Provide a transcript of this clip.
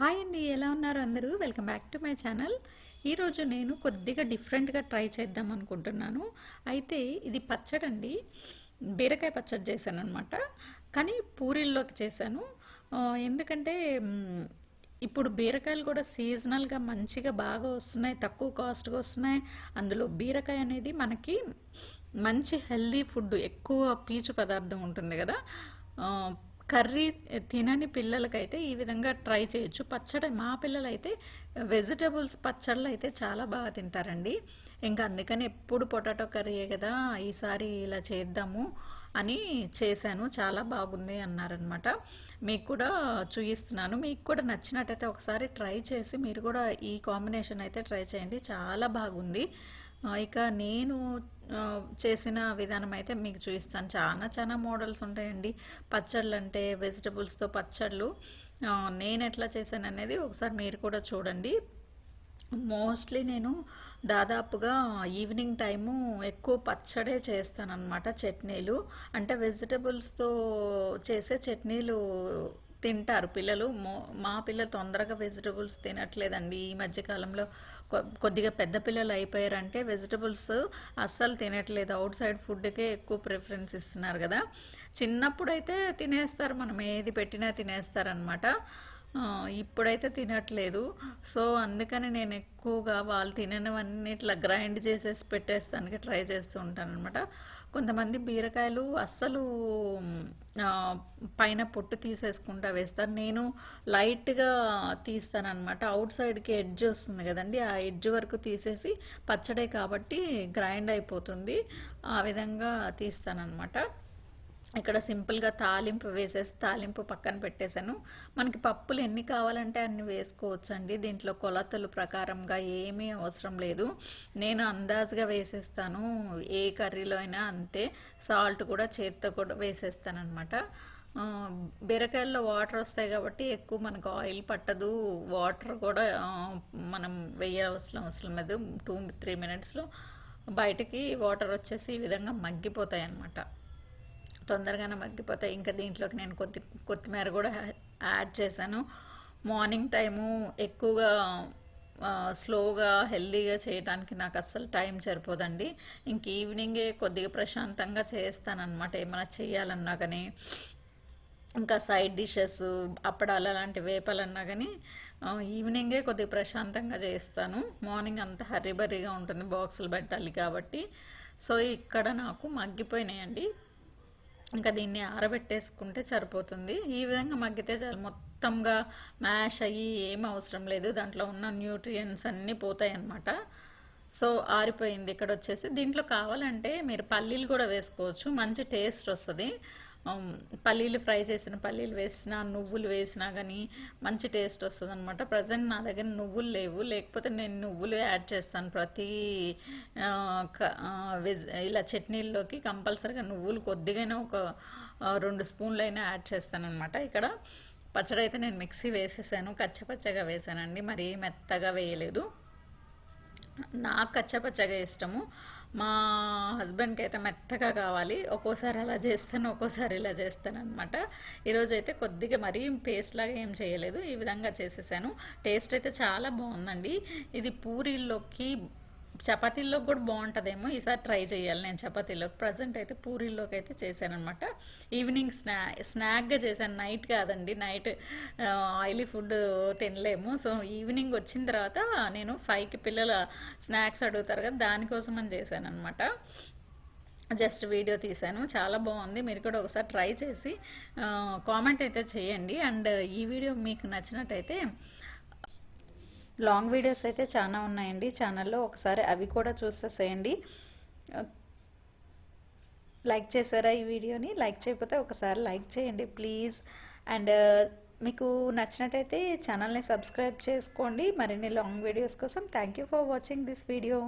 Hi అండి ఎలా ఉన్నారు అందరూ? Welcome back to my channel. ఈరోజు నేను కొద్దిగా డిఫరెంట్గా ట్రై చేద్దాం అనుకుంటున్నాను. అయితే ఇది పచ్చడి అండి బీరకాయ పచ్చడి చేశాను అనమాట కానీ పూరీల్లోకి చేశాను. ఎందుకంటే ఇప్పుడు బీరకాయలు కూడా సీజనల్గా మంచిగా బాగా వస్తున్నాయి తక్కువ కాస్ట్గా వస్తున్నాయి. అందులో బీరకాయ అనేది మనకి మంచి హెల్దీ ఫుడ్ ఎక్కువ పీచు పదార్థం ఉంటుంది కదా. కర్రీ తినని పిల్లలకైతే ఈ విధంగా ట్రై చేయొచ్చు. పచ్చడి మా పిల్లలైతే వెజిటబుల్స్ పచ్చళ్ళు అయితే చాలా బాగా తింటారండి. ఇంకా అందుకని ఎప్పుడు పొటాటో కర్రీయే కదా ఈసారి ఇలా చేద్దాము అని చేశాను. చాలా బాగుంది అన్నారనమాట మీకు కూడా చూపిస్తున్నాను మీకు కూడా నచ్చినట్టయితే ఒకసారి ట్రై చేసి మీరు కూడా ఈ కాంబినేషన్ అయితే ట్రై చేయండి. చాలా బాగుంది. ఇక నేను చేసిన విధానం అయితే మీకు చూపిస్తాను. చాలా చాలా మోడల్స్ ఉంటాయండి. పచ్చళ్ళు అంటే వెజిటబుల్స్తో పచ్చళ్ళు. నేను ఎట్లా చేశాను అనేది ఒకసారి మీరు కూడా చూడండి. మోస్ట్లీ నేను దాదాపుగా ఈవినింగ్ టైము ఎక్కువ పచ్చడే చేస్తానన్నమాట చట్నీలు. అంటే వెజిటబుల్స్తో చేసే చట్నీలు తింటారు. పిల్లలు మో మా పిల్లలు తొందరగా వెజిటబుల్స్ తినట్లేదండి. ఈ మధ్యకాలంలో కొద్దిగా పెద్ద పిల్లలు అయిపోయారంటే వెజిటబుల్స్ అస్సలు తినట్లేదు. అవుట్ సైడ్ ఫుడ్కే ఎక్కువ ప్రిఫరెన్స్ ఇస్తున్నారు కదా. చిన్నప్పుడైతే తినేస్తారు మనం ఏది పెట్టినా తినేస్తారనమాట. ఇప్పుడైతే తినట్లేదు. సో అందుకని నేను ఎక్కువగా వాళ్ళు తిననివన్నీ ఇట్లా గ్రైండ్ చేసేసి పెట్టేస్తానికి ట్రై చేస్తూ ఉంటాను అనమాట కొంతమంది బీరకాయలు అస్సలు పైన పొట్టు తీసేసుకుంటా వేస్తాను నేను లైట్గా తీస్తానన్నమాట. అవుట్ సైడ్కి ఎడ్జ్ వస్తుంది కదండి ఆ ఎడ్జ్ వరకు తీసేసి పచ్చడే కాబట్టి గ్రైండ్ అయిపోతుంది. ఆ విధంగా తీస్తానమాట ఇక్కడ సింపుల్గా తాలింపు వేసేసి తాలింపు పక్కన పెట్టేశాను. మనకి పప్పులు ఎన్ని కావాలంటే అన్ని వేసుకోవచ్చండి. దీంట్లో కొలతలు ప్రకారంగా ఏమీ అవసరం లేదు. నేను అందాజుగా వేసేస్తాను. ఏ కర్రీలో అయినా అంతే. సాల్ట్ కూడా చేత్తో కూడా వేసేస్తాను అనమాట బీరకాయల్లో వాటర్ వస్తాయి కాబట్టి ఎక్కువ మనకు ఆయిల్ పట్టదు. వాటర్ కూడా మనం వేయవలసిన అవసరం లేదు. టూ త్రీ మినిట్స్లో బయటికి వాటర్ వచ్చేసి ఈ విధంగా మగ్గిపోతాయి అన్నమాట తొందరగానే మగ్గిపోతాయి. ఇంకా దీంట్లోకి నేను కొద్ది కొత్తిమీర కూడా యాడ్ చేశాను. మార్నింగ్ టైము ఎక్కువగా స్లోగా హెల్దీగా చేయడానికి నాకు అస్సలు టైం సరిపోదండి. ఇంక ఈవినింగే కొద్దిగా ప్రశాంతంగా చేస్తానన్నమాట. ఏమైనా చేయాలన్నా కానీ ఇంకా సైడ్ డిషెస్ అప్పడాలు అలాంటి వేపాలన్నా కానీ ఈవినింగే కొద్దిగా ప్రశాంతంగా చేస్తాను. మార్నింగ్ అంతా బర్రీగా ఉంటుంది బాక్సులు పెట్టాలి కాబట్టి. సో ఇక్కడ నాకు మగ్గిపోయినాయండి. ఇంకా దీన్ని ఆరబెట్టేసుకుంటే సరిపోతుంది. ఈ విధంగా మగ్గితే చాలు. మొత్తంగా మ్యాష్ అయ్యి ఏం అవసరం లేదు. దాంట్లో ఉన్న న్యూట్రియంట్స్ అన్నీ పోతాయి అన్నమాట సో ఆరిపోయింది. ఇక్కడ వచ్చేసి దీంట్లో కావాలంటే మీరు పల్లీలు కూడా వేసుకోవచ్చు. మంచి టేస్ట్ వస్తుంది. పల్లీలు ఫ్రై చేసిన పల్లీలు వేసినా నువ్వులు వేసినా కానీ మంచి టేస్ట్ వస్తుంది అనమాట ప్రజెంట్ నా దగ్గర నువ్వులు లేవు. లేకపోతే నేను నువ్వులు యాడ్ చేస్తాను ప్రతి క- వెజ్ ఇలా చట్నీల్లోకి కంపల్సరీగా నువ్వులు కొద్దిగైనా ఒక రెండు స్పూన్లు అయినా యాడ్ చేస్తానమాట ఇక్కడ పచ్చడి అయితే నేను మిక్సీ వేసేసాను. కచ్చపచ్చగా వేసానండి. మరీ మెత్తగా వేయలేదు. నాకు కచ్చపచ్చగా ఇష్టము. మా హస్బెండ్కి అయితే మెత్తగా కావాలి. ఒక్కోసారి అలా చేస్తాను ఒక్కోసారి ఇలా చేస్తాను అనమాట ఈరోజు అయితే కొద్దిగా మరీ పేస్ట్ లాగా ఏం చేయలేదు. ఈ విధంగా చేసేసాను. టేస్ట్ అయితే చాలా బాగుందండి. ఇది పూరీల్లోకి చపాతీల్లోకి కూడా బాగుంటుందేమో. ఈసారి ట్రై చేయాలి నేను చపాతీలోకి ప్రజెంట్ అయితే పూరీల్లోకి అయితే చేశాను అనమాట ఈవినింగ్ స్నా స్నాక్గా చేశాను. నైట్ కాదండి. నైట్ ఆయిలీ ఫుడ్ తినలేము. సో ఈవినింగ్ వచ్చిన తర్వాత నేను ఫైవ్కి పిల్లల స్నాక్స్ అడుగుతారు కదా దానికోసం అని చేశాను అనమాట జస్ట్ వీడియో తీశాను. చాలా బాగుంది. మీరు కూడా ఒకసారి ట్రై చేసి కామెంట్ అయితే చేయండి. అండ్ ఈ వీడియో మీకు నచ్చినట్టయితే లాంగ్ వీడియోస్ అయితే చాలా ఉన్నాయండి. ఛానల్లో ఒకసారి అవి కూడా చూసేసేయండి. లైక్ చేశారా ఈ వీడియోని? లైక్ చేయకపోతే ఒకసారి లైక్ చేయండి ప్లీజ్. అండ్ మీకు నచ్చినట్టయితే ఛానల్ని సబ్స్క్రైబ్ చేసుకోండి. మరిన్ని లాంగ్ వీడియోస్ కోసం thank you for watching this video.